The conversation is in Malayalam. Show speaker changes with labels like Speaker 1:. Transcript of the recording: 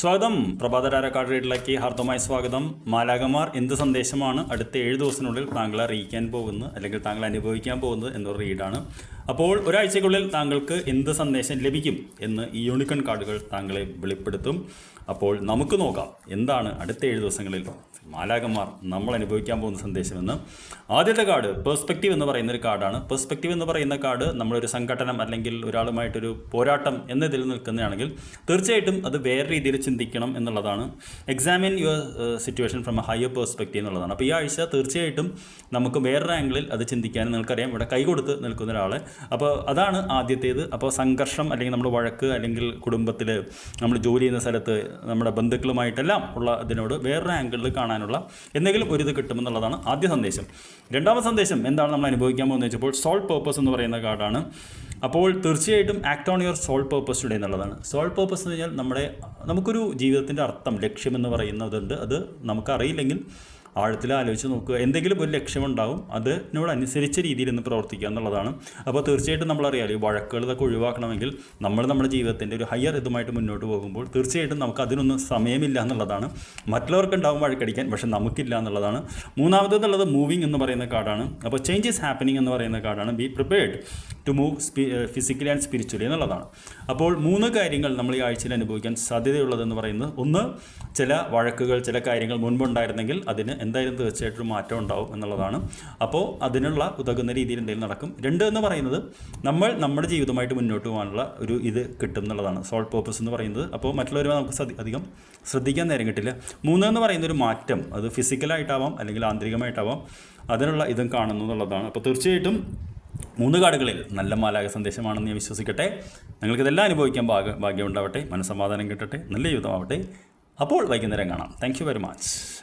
Speaker 1: സ്വാഗതം. പ്രഭാതരാര കാർഡിലേക്ക് ഹാർദമായ സ്വാഗതം. മാലാകമാർ എന്ത് സന്ദേശമാണ് അടുത്ത ഏഴ് ദിവസത്തിനുള്ളിൽ താങ്കളെ അറിയിക്കാൻ പോകുന്നത് അല്ലെങ്കിൽ താങ്കൾ അനുഭവിക്കാൻ പോകുന്നത് എന്നൊരു റീഡാണ്. അപ്പോൾ ഒരാഴ്ചക്കുള്ളിൽ താങ്കൾക്ക് എന്ത് സന്ദേശം ലഭിക്കും എന്ന് ഈ യൂണിക്കൺ കാർഡുകൾ താങ്കളെ വെളിപ്പെടുത്തും. അപ്പോൾ നമുക്ക് നോക്കാം എന്താണ് അടുത്ത ഏഴ് ദിവസങ്ങളിൽ മാലാകന്മാർ നമ്മൾ അനുഭവിക്കാൻ പോകുന്ന സന്ദേശമെന്ന് ആദ്യത്തെ കാർഡ് പെർസ്പെക്റ്റീവ് എന്ന് പറയുന്ന ഒരു കാർഡാണ്. പെർസ്പെക്റ്റീവ് എന്ന് പറയുന്ന കാർഡ് നമ്മളൊരു സംഘടനം അല്ലെങ്കിൽ ഒരാളുമായിട്ടൊരു പോരാട്ടം എന്നതിൽ നിൽക്കുന്നതാണെങ്കിൽ തീർച്ചയായിട്ടും അത് വേറെ രീതിയിൽ ചിന്തിക്കണം എന്നുള്ളതാണ്. Examine your situation from a higher perspective എന്നുള്ളതാണ്. അപ്പോൾ ഈ ആഴ്ച തീർച്ചയായിട്ടും നമുക്ക് വേറൊരു ആംഗിളിൽ അത് ചിന്തിക്കാൻ നിങ്ങൾക്കറിയാം. ഇവിടെ കൈ കൊടുത്ത് നിൽക്കുന്ന ഒരാളെ. അപ്പോൾ അതാണ് ആദ്യത്തേത്. അപ്പോൾ സംഘർഷം അല്ലെങ്കിൽ നമ്മുടെ വഴക്ക് അല്ലെങ്കിൽ കുടുംബത്തിൽ നമ്മൾ ജോലി ചെയ്യുന്ന സ്ഥലത്ത് നമ്മുടെ ബന്ധുക്കളുമായിട്ടെല്ലാം ഉള്ള അതിനോട് വേറൊരു ആംഗിളിൽ കാണാനുള്ള എന്തെങ്കിലും ഒരു ഇത് കിട്ടുമെന്നുള്ളതാണ് ആദ്യ സന്ദേശം. രണ്ടാമത്തെ സന്ദേശം എന്താണ് നമ്മൾ അനുഭവിക്കാൻ പോകുന്നത് വെച്ചപ്പോൾ സോൾ പേർപ്പസ് എന്ന് പറയുന്ന കാർഡാണ്. അപ്പോൾ തീർച്ചയായിട്ടും act on your soul purpose today എന്നുള്ളതാണ്. സോൾ പേർപ്പസ് എന്ന് കഴിഞ്ഞാൽ നമ്മുടെ നമുക്കൊരു ജീവിതത്തിന്റെ അർത്ഥം ലക്ഷ്യമെന്ന് പറയുന്നതുണ്ട്. അത് നമുക്കറിയില്ലെങ്കിൽ ആഴത്തിൽ ആലോചിച്ച് നോക്കുക. എന്തെങ്കിലും ഒരു ലക്ഷ്യമുണ്ടാവും അതിനോട് അനുസരിച്ച രീതിയിൽ ഇന്ന് പ്രവർത്തിക്കുക എന്നുള്ളതാണ്. അപ്പോൾ തീർച്ചയായിട്ടും നമ്മളറിയാലോ ഈ വഴക്കുകൾ ഇതൊക്കെ ഒഴിവാക്കണമെങ്കിൽ നമ്മൾ നമ്മുടെ ജീവിതത്തിന്റെ ഒരു ഹയർ ഇതുമായിട്ട് മുന്നോട്ട് പോകുമ്പോൾ തീർച്ചയായിട്ടും നമുക്ക് അതിനൊന്നും സമയമില്ല എന്നുള്ളതാണ്. മറ്റുള്ളവർക്ക് ഉണ്ടാവും വഴക്കടിക്കാൻ പക്ഷെ നമുക്കില്ല എന്നുള്ളതാണ്. മൂന്നാമത് എന്നുള്ളത് മൂവിങ് എന്ന് പറയുന്ന കാർഡാണ് അപ്പോൾ ചേഞ്ച് ഹാപ്പനിങ് എന്ന് പറയുന്ന കാർഡാണ് be prepared to move physically and spiritually എന്നുള്ളതാണ്. അപ്പോൾ മൂന്ന് കാര്യങ്ങൾ നമ്മൾ ഈ ആഴ്ചയിൽ അനുഭവിക്കാൻ സാധ്യതയുള്ളതെന്ന് പറയുന്നത് ഒന്ന് ചില വഴക്കുകൾ ചില കാര്യങ്ങൾ മുൻപുണ്ടായിരുന്നെങ്കിൽ അതിന് എന്തായാലും തീർച്ചയായിട്ടും മാറ്റം ഉണ്ടാവും എന്നുള്ളതാണ്. അപ്പോൾ അതിനുള്ള ഉതകുന്ന രീതിയിൽ എന്തെങ്കിലും നടക്കും. രണ്ട് എന്ന് പറയുന്നത് നമ്മൾ നമ്മുടെ ജീവിതമായിട്ട് മുന്നോട്ട് പോകാനുള്ള ഒരു ഇത് കിട്ടും എന്നുള്ളതാണ്. സോൾട്ട് പേർപ്പസ് എന്ന് പറയുന്നത്. അപ്പോൾ മറ്റുള്ളവരുമായി നമുക്ക് അധികം ശ്രദ്ധിക്കാൻ നേരം കിട്ടില്ല. മൂന്ന് എന്ന് പറയുന്ന ഒരു മാറ്റം അത് ഫിസിക്കലായിട്ടാവാം അല്ലെങ്കിൽ ആന്തരികമായിട്ടാവാം അതിനുള്ള ഇതും കാണുന്നു എന്നുള്ളതാണ്. അപ്പോൾ തീർച്ചയായിട്ടും മൂന്ന് കാടുകളിൽ നല്ല മാലാക സന്ദേശമാണെന്ന് ഞാൻ വിശ്വസിക്കട്ടെ. നിങ്ങൾക്കിതെല്ലാം അനുഭവിക്കാൻ ഭാഗ്യം ഭാഗ്യമുണ്ടാവട്ടെ. മനസ്സമാധാനം കിട്ടട്ടെ. നല്ല ജീവിതമാവട്ടെ അപ്പോൾ വൈകുന്നേരം കാണാം. Thank very much